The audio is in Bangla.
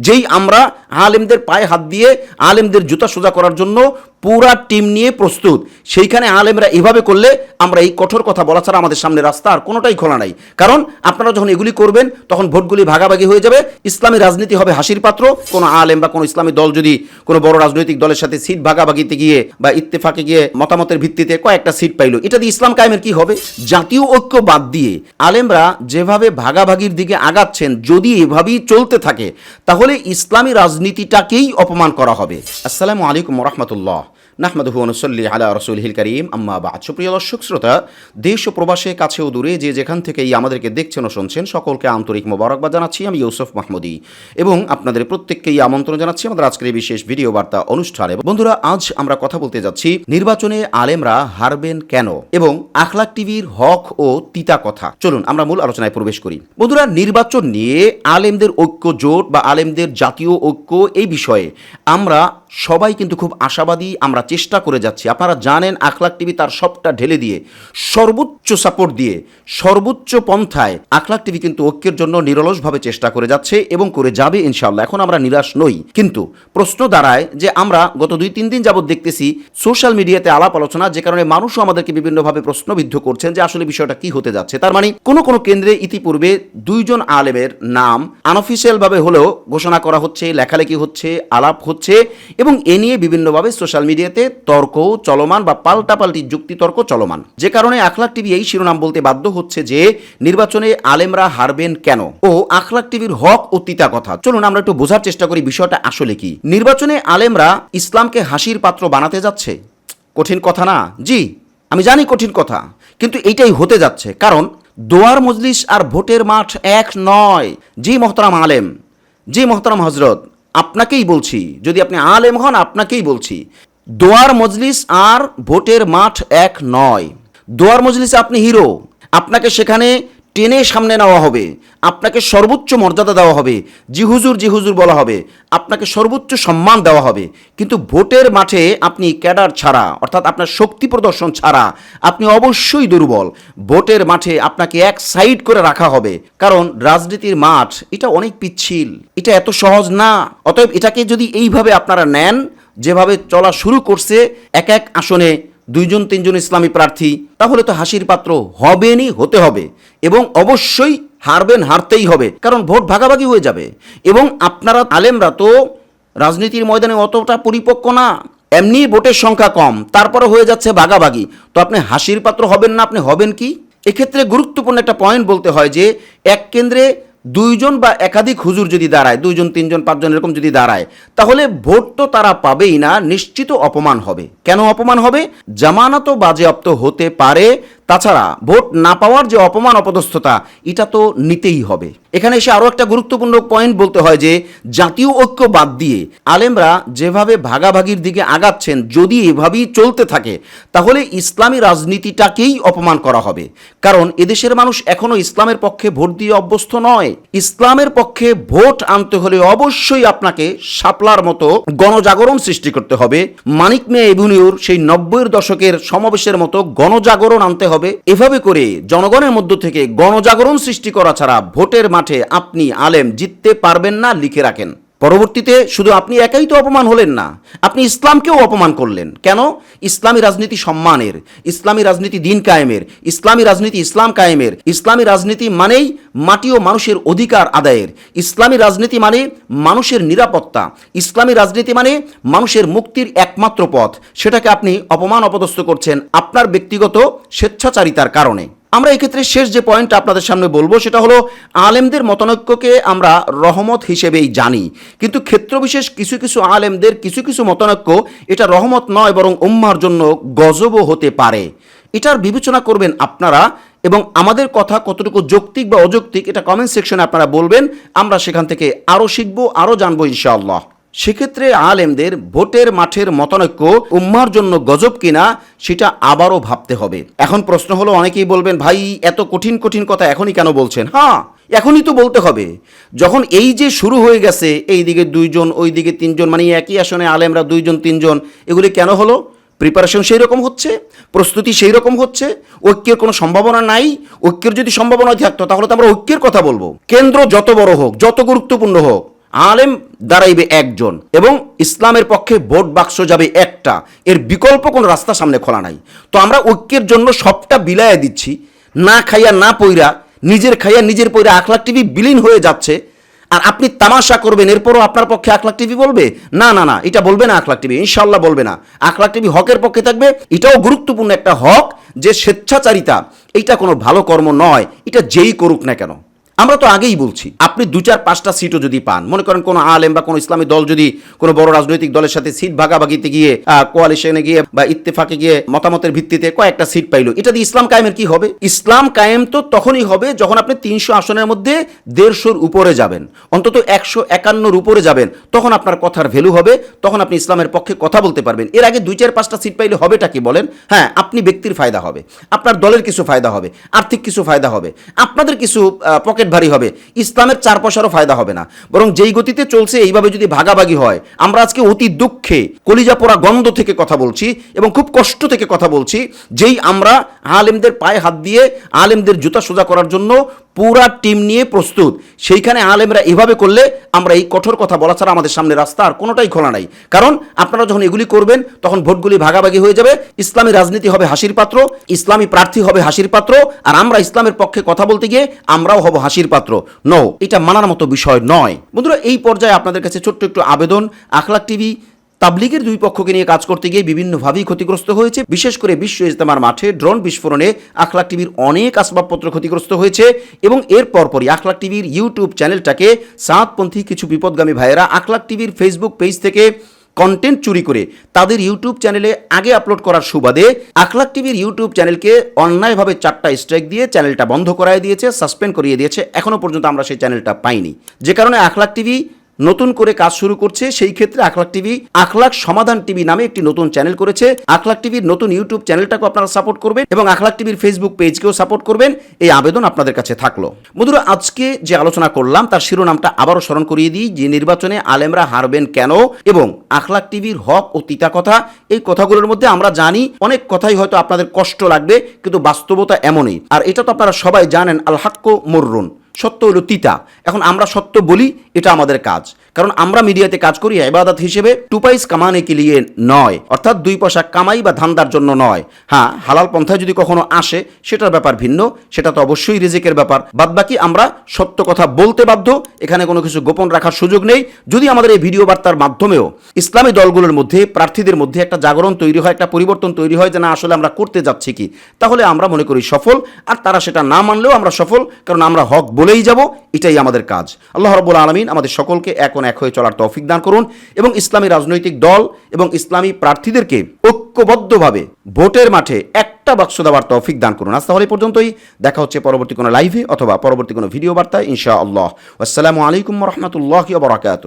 যেই আমরা আলেমদের পায়ে হাত দিয়ে আলেমদের জুতা সোজা করার জন্য পুরা টিম নিয়ে প্রস্তুত। সেইখানে আলেমরা এভাবে করলে আমরা এই কঠোর কথা বলা ছাড়া আমাদের সামনে রাস্তা আর কোনোটাই খোলা নাই। কারণ আপনারা যখন এগুলি করবেন, তখন ভোটগুলি ভাগাভাগি হয়ে যাবে। ইসলামী রাজনীতি হবে হাসির পাত্র। কোনো আলেম বা কোনো ইসলামী দল যদি কোনো বড় রাজনৈতিক দলের সাথে সিট ভাগাভাগিতে গিয়ে বা ইত্তেফাকে গিয়ে মতামতের ভিত্তিতে কয়েকটা সিট পাইলো, এটা দিয়ে ইসলাম কায়েমের কি হবে? জাতীয় ঐক্য বাদ দিয়ে আলেমরা যেভাবে ভাগাভাগির দিকে আগাচ্ছেন, যদি এভাবেই চলতে থাকে, তাহলে ইসলামী রাজনীতিটাকেই অপমান করা হবে। আসসালামু আলাইকুম রহমতুল্লাহ। নাহমাদুহু অনুসল্লি আলা রসুলহিল করিম। আম্মা বা সুপ্রিয় দর্শক, শ্রোতা, দেশ ও প্রবাসে কাছেও দূরে যে যেখান থেকেই আমাদেরকে দেখছেন ও শুনছেন, সকলকে আন্তরিক মোবারকবাদ জানাচ্ছি। আমি ইউসুফ মাহমুদি এবং আপনাদের প্রত্যেককেই আমন্ত্রণ জানাচ্ছি আমাদের আজকের এই বিশেষ ভিডিও বার্তা অনুষ্ঠানে। বন্ধুরা, আজ আমরা কথা বলতে যাচ্ছি, নির্বাচনে আলেমরা হারবেন কেন? এবং আখলাক টিভির হক ও তিতা কথা। চলুন, আমরা মূল আলোচনায় প্রবেশ করি। বন্ধুরা, নির্বাচন নিয়ে আলেমদের ঐক্য জোট বা আলেমদের জাতীয় ঐক্য এই বিষয়ে আমরা সবাই কিন্তু খুব আশাবাদী, আমরা চেষ্টা করে যাচ্ছি। আপনারা জানেন আখলাক টিভি তার সবটা ঢেলে দিয়ে, সর্বোচ্চ সাপোর্ট দিয়ে, সর্বোচ্চ পন্থায় আখলাক টিভি কিন্তু ঐক্যের জন্য নিরলসভাবে চেষ্টা করে যাচ্ছে এবং করে যাবে ইনশাল্লাহ এখন আমরা নিরাশ নই। কিন্তু প্রশ্ন দাঁড়ায় যে আমরা গত দুই, তিন দিন যাবৎ দেখতেছি সোশ্যাল মিডিয়াতে আলাপ আলোচনা, যে কারণে মানুষও আমাদেরকে বিভিন্নভাবে প্রশ্নবিদ্ধ করছেন যে আসলে বিষয়টা কি হতে যাচ্ছে। তার মানে কোনো কোনো কেন্দ্রে ইতিপূর্বে দুইজন আলেমের নাম আনঅফিসিয়াল ভাবে হলেও ঘোষণা করা হচ্ছে, লেখালেখি হচ্ছে, আলাপ হচ্ছে এবং এ নিয়ে বিভিন্নভাবে সোশ্যাল মিডিয়াতে তর্ক চলমান বা পাল্টাপাল্টি যুক্তিতর্ক চলমান। যে কারণে আখলাক টিভি এই শিরোনাম বলতে বাধ্য হচ্ছে যে, নির্বাচনে আলেমরা হারবেন কেন? ও আখলাক টিভির হক ও তিতা কথা। চলুন আমরা একটু বোঝার চেষ্টা করি বিষয়টা আসলে কি। নির্বাচনে আলেমরা ইসলামকে হাসির পাত্র বানাতে যাচ্ছে? কঠিন কথা না? জি, আমি জানি কঠিন কথা, কিন্তু এইটাই হতে যাচ্ছে। কারণ দোয়ার মজলিস আর ভোটের মাঠ এক নয়। জি মোহতারাম আলেম, জি মোহতারাম হজরত আপনাকেই বলছি, যদি আপনি আলেম হন, আপনাকেই বলছি। দোয়ার মজলিস আর ভোটের মাঠ এক নয়। দোয়ার মজলিসে আপনি হিরো। আপনাকে সেখানে টেনে সামনে নেওয়া হবে। আপনাকে সর্বোচ্চ মর্যাদা দেওয়া হবে। জি হুজুর জি হুজুর বলা হবে। আপনাকে সর্বোচ্চ সম্মান দেওয়া হবে। কিন্তু ভোটের মাঠে আপনি ক্যাডার ছাড়া, অর্থাৎ আপনার শক্তি প্রদর্শন ছাড়া আপনি অবশ্যই দুর্বল। ভোটের মাঠে আপনাকে এক সাইড করে রাখা হবে। কারণ রাজনীতির মাঠ, এটা অনেক পিচ্ছিল। এটা এত সহজ না। অতএব এটাকে যদি এইভাবে আপনারা নেন যেভাবে চলা শুরু করছে, এক এক আসনে দুইজন, তিনজন ইসলামী প্রার্থী, তাহলে তো হাসির পাত্র হবেনই, হতে হবে। এবং অবশ্যই হারবেন, হারতেই হবে, কারণ ভোট ভাগাভাগি হয়ে যাবে। এবং আপনারা আলেমরা তো রাজনীতির ময়দানে অতটা পরিপক্ক না। এমনি ভোটের সংখ্যা কম, তারপরে হয়ে যাচ্ছে ভাগাভাগি। তো আপনি হাসির পাত্র হবেন না, আপনি হবেন কি? এক্ষেত্রে গুরুত্বপূর্ণ একটা পয়েন্ট বলতে হয় যে, এক কেন্দ্রে দুইজন বা একাধিক হুজুর যদি দাঁড়ায়, দুইজন, তিনজন, পাঁচজন এরকম যদি দাঁড়ায়, তাহলে ভোট তো তারা পাবেই না, নিশ্চিত অপমান হবে। কেন অপমান হবে? জামানত বাজেয়াপ্ত হতে পারে তাছাড়া ভোট না পাওয়ার যে অপমান, অপদস্থতা, এটা তো নিতেই হবে। এখানে এসে আরও একটা গুরুত্বপূর্ণ পয়েন্ট বলতে হয় যে, জাতীয় ঐক্য বাদ দিয়ে আলেমরা যেভাবে ভাগাভাগির দিকে আগাচ্ছেন, যদি এভাবেই চলতে থাকে, তাহলে ইসলামী রাজনীতিটাকেই অপমান করা হবে। কারণ এদেশের মানুষ এখনও ইসলামের পক্ষে ভোট দিয়ে অভ্যস্ত নয়। ইসলামের পক্ষে ভোট আনতে হলে অবশ্যই আপনাকে শাপলার মতো গণজাগরণ সৃষ্টি করতে হবে। মানিক মেয়ে এভিনিউর সেই নব্বইয়ের দশকের সমাবেশের মতো গণজাগরণ আনতে হবে। এভাবে করে জনগণের মধ্য থেকে গণজাগরণ সৃষ্টি করা ছাড়া ভোটের মাঠে আপনি আলেম জিততে পারবেন না, লিখে রাখেন। পরবর্তীতে শুধু আপনি একাই তো অপমান হলেন না, আপনি ইসলামকেও অপমান করলেন। কেন? ইসলামী রাজনীতি সম্মানের, ইসলামী রাজনীতি দিন কায়েমের, ইসলামী রাজনীতি ইসলাম কায়েমের। ইসলামী রাজনীতি মানেই মাটি ও মানুষের অধিকার আদায়ের। ইসলামী রাজনীতি মানে মানুষের নিরাপত্তা। ইসলামী রাজনীতি মানে মানুষের মুক্তির একমাত্র পথ। সেটাকে আপনি অপমান অপদস্থ করছেন আপনার ব্যক্তিগত স্বেচ্ছাচারিতার কারণে। আমরা এক্ষেত্রে শেষ যে পয়েন্ট আপনাদের সামনে বলব, সেটা হলো আলেমদের মতানৈক্যকে আমরা রহমত হিসেবেই জানি। কিন্তু ক্ষেত্রবিশেষ কিছু কিছু আলেমদের কিছু কিছু মতানৈক্য এটা রহমত নয়, বরং উম্মার জন্য গজবও হতে পারে। এটার বিবেচনা করবেন আপনারা, এবং আমাদের কথা কতটুকু যৌক্তিক বা অযৌক্তিক, এটা কমেন্ট সেকশনে আপনারা বলবেন। আমরা সেখান থেকে আরও শিখব আরও জানব, ইনশাআল্লাহ। সেক্ষেত্রে আলেমদের ভোটের মাঠের মতনৈক্য উম্মার জন্য গজব কিনা, সেটা আবারও ভাবতে হবে। এখন প্রশ্ন হলো, অনেকেই বলবেন, ভাই, এত কঠিন কঠিন কথা এখনই কেন বলছেন? হ্যাঁ এখনই তো বলতে হবে। যখন এই যে শুরু হয়ে গেছে এই দিকে দুইজন ওই দিকে তিনজন মানে একই আসনে আলেমরা দুইজন, তিনজন, এগুলি কেন হলো? প্রিপারেশন সেই রকম হচ্ছে? প্রস্তুতি সেই রকম হচ্ছে? ঐক্যের কোনো সম্ভাবনা নাই? ঐক্যের যদি সম্ভাবনা থাকতো, তাহলে তো আমরা ঐক্যের কথা বলব। কেন্দ্র যত বড় হোক, যত গুরুত্বপূর্ণ হোক আলেম দাঁড়াইবে একজন এবং ইসলামের পক্ষে ভোট বাক্স যাবে একটা। এর বিকল্প কোনো রাস্তা সামনে খোলা নাই। তো আমরা ঐক্যের জন্য সবটা বিলায়া দিচ্ছি। না খাইয়া, না পইরা, নিজের খাইয়া, নিজের পইরা আখলাখ টিভি বিলীন হয়ে যাচ্ছে। আর আপনি তামাশা করবেন, এরপরও আপনার পক্ষে আখলাখ টিভি বলবে? না না না, এটা বলবে না আখলাখ টিভি ইনশাল্লাহ বলবে না। আখলাখ টিভি হকের পক্ষে থাকবে, এটাও গুরুত্বপূর্ণ একটা হক যে স্বেচ্ছাচারিতা, এটা কোনো ভালো কর্ম নয়, এটা যেই করুক না কেন। আমরা তো আগেই বলছি, আপনি দু চার পাঁচটা সিটও যদি পান, মনে করেন কোনো আলেম বা কোনো ইসলামী দল যদি কোনো বড় রাজনৈতিক দলের সাথে সিট ভাগাভাগিতে গিয়ে কোয়ালিশনে গিয়ে বা ইত্তেফাকে গিয়ে মতামতের ভিত্তিতে কয়েকটা সিট পাইলো, এটা দিয়ে ইসলাম কায়েমের কি হবে? ইসলাম কায়েম তো তখনই হবে যখন আপনি তিনশো আসনের মধ্যে দেড়শোর উপরে যাবেন, অন্তত একশো একান্নর উপরে যাবেন, তখন আপনার কথার ভ্যালু হবে, তখন আপনি ইসলামের পক্ষে কথা বলতে পারবেন। এর আগে দুই চার পাঁচটা সিট পাইলে হবেটা কি বলেন? হ্যাঁ আপনি ব্যক্তির ফায়দা হবে, আপনার দলের কিছু ফায়দা হবে, আর্থিক কিছু ফায়দা হবে, আপনাদের কিছু পকেট ভারী হবে। ইসলামের চার পয়সারও ফায়দা হবে না। বরং যেই গতিতে চলছে, এইভাবে যদি ভাগাভাগি হয়, আমরা আজকে অতি দুঃখে কলিজা পোড়া গন্ধ থেকে কথা বলছি এবং খুব কষ্ট থেকে কথা বলছি, যেই আমরা আলেমদের পায়ে হাত দিয়ে আলেমদের জুতা সোজা করার জন্য পুরা টিম নিয়ে প্রস্তুত। সেইখানে আলেমরা এভাবে করলে আমরা এই কঠোর কথা বলা ছাড়া আমাদের সামনে রাস্তা আর কোনোটাই খোলা নাই। কারণ আপনারা যখন এগুলি করবেন, তখন ভোটগুলি ভাগাভাগি হয়ে যাবে। ইসলামী রাজনীতি হবে হাসির পাত্র, ইসলামী প্রার্থী হবে হাসির পাত্র, আর আমরা ইসলামের পক্ষে কথা বলতে গিয়ে আমরাও হব হাসির পাত্র। নো এটা মানার মতো বিষয় নয়। বন্ধুরা, এই পর্যায়ে আপনাদের কাছে ছোট্ট একটু আবেদন, আখলাক টিভি তাবলিগের দুই পক্ষকে নিয়ে কাজ করতে গিয়ে বিভিন্নভাবেই ক্ষতিগ্রস্ত হয়েছে। বিশেষ করে বিশ্ব ইজতেমার মাঠে ড্রোন বিস্ফোরণে আখলাক টিভির অনেক আসবাবপত্র ক্ষতিগ্রস্ত হয়েছে এবং এর পরপরই আখলাক টিভির ইউটিউব চ্যানেলটাকে সাতপন্থী কিছু বিপদগামী ভাইয়েরা আখলাক টিভির ফেসবুক পেজ থেকে কন্টেন্ট চুরি করে তাদের ইউটিউব চ্যানেলে আগে আপলোড করার সুবাদে আখলাক টিভির ইউটিউব চ্যানেলকে অন্যায়ভাবে চারটা স্ট্রাইক দিয়ে চ্যানেলটা বন্ধ করায় দিয়েছে সাসপেন্ড করিয়ে দিয়েছে। এখনও পর্যন্ত আমরা সেই চ্যানেলটা পাইনি। যে কারণে আখলাক টিভি নতুন করে কাজ শুরু করছে, সেই ক্ষেত্রে আখলাক টিভি আখলাক সমাধান টিভি নামে একটি নতুন চ্যানেল করেছে। আখলাক টিভির নতুন ইউটিউব চ্যানেলটাকেও আপনারা সাপোর্ট করবেন এবং আখলাক টিভির ফেসবুক পেজকেও সাপোর্ট করবেন। এই আবেদন আপনাদের কাছে থাকল। বন্ধুরা, আজকে যে আলোচনা করলাম, তার শিরোনামটা আবারও স্মরণ করিয়ে দিই, যে নির্বাচনে আলেমরা হারবেন কেন এবং আখলাক টিভির হক ও তিতা কথা, এই কথাগুলোর মধ্যে আমরা জানি, অনেক কথাই হয়তো আপনাদের কষ্ট লাগবে, কিন্তু বাস্তবতা এমনই। আর এটা তো আপনারা সবাই জানেন, আল হাক্ক মররুন। সত্য হলো তিতা। এখন আমরা সত্য বলি এটা আমাদের কাজ। কারণ আমরা মিডিয়াতে কাজ করি ইবাদত হিসেবে টুপাইস কামানে কি লিয়ে নয়, অর্থাৎ দুই পয়সা কামাই বা ধান্দার জন্য নয়। হ্যাঁ হালাল পন্থায় যদি কখনো আসে, সেটার ব্যাপার ভিন্ন, সেটা তো অবশ্যই রিজিকের ব্যাপার। বাদবাকি আমরা সত্য কথা বলতে বাধ্য, এখানে কোনো কিছু গোপন রাখার সুযোগ নেই। যদি আমাদের এই ভিডিও বার্তার মাধ্যমেও ইসলামী দলগুলোর মধ্যে, প্রার্থীদের মধ্যে একটা জাগরণ তৈরি হয়, একটা পরিবর্তন তৈরি হয় যে না, আসলে আমরা করতে যাচ্ছি কি, তাহলে আমরা মনে করি সফল, আর তারা সেটা না মানলেও আমরা সফল, কারণ আমরা হক বলেই যাব, এটাই আমাদের কাজ। আল্লাহ রব্বুল আলমিন আমাদের সকলকে এখন এক হয়ে চলার তৌফিক দান করুন এবং ইসলামী রাজনৈতিক দল এবং ইসলামী প্রার্থীদেরকে ঐক্যবদ্ধভাবে ভোটের মাঠে একটা বাক্স দেওয়ার তৌফিক দান করুন। আজ তাহলে পর্যন্তই। দেখা হচ্ছে পরবর্তী কোনো লাইভে অথবা পরবর্তী কোনো ভিডিও বার্তায় ইনশা আল্লাহ আসসালামু আলাইকুম রহমতুল্লাহ বরাকাত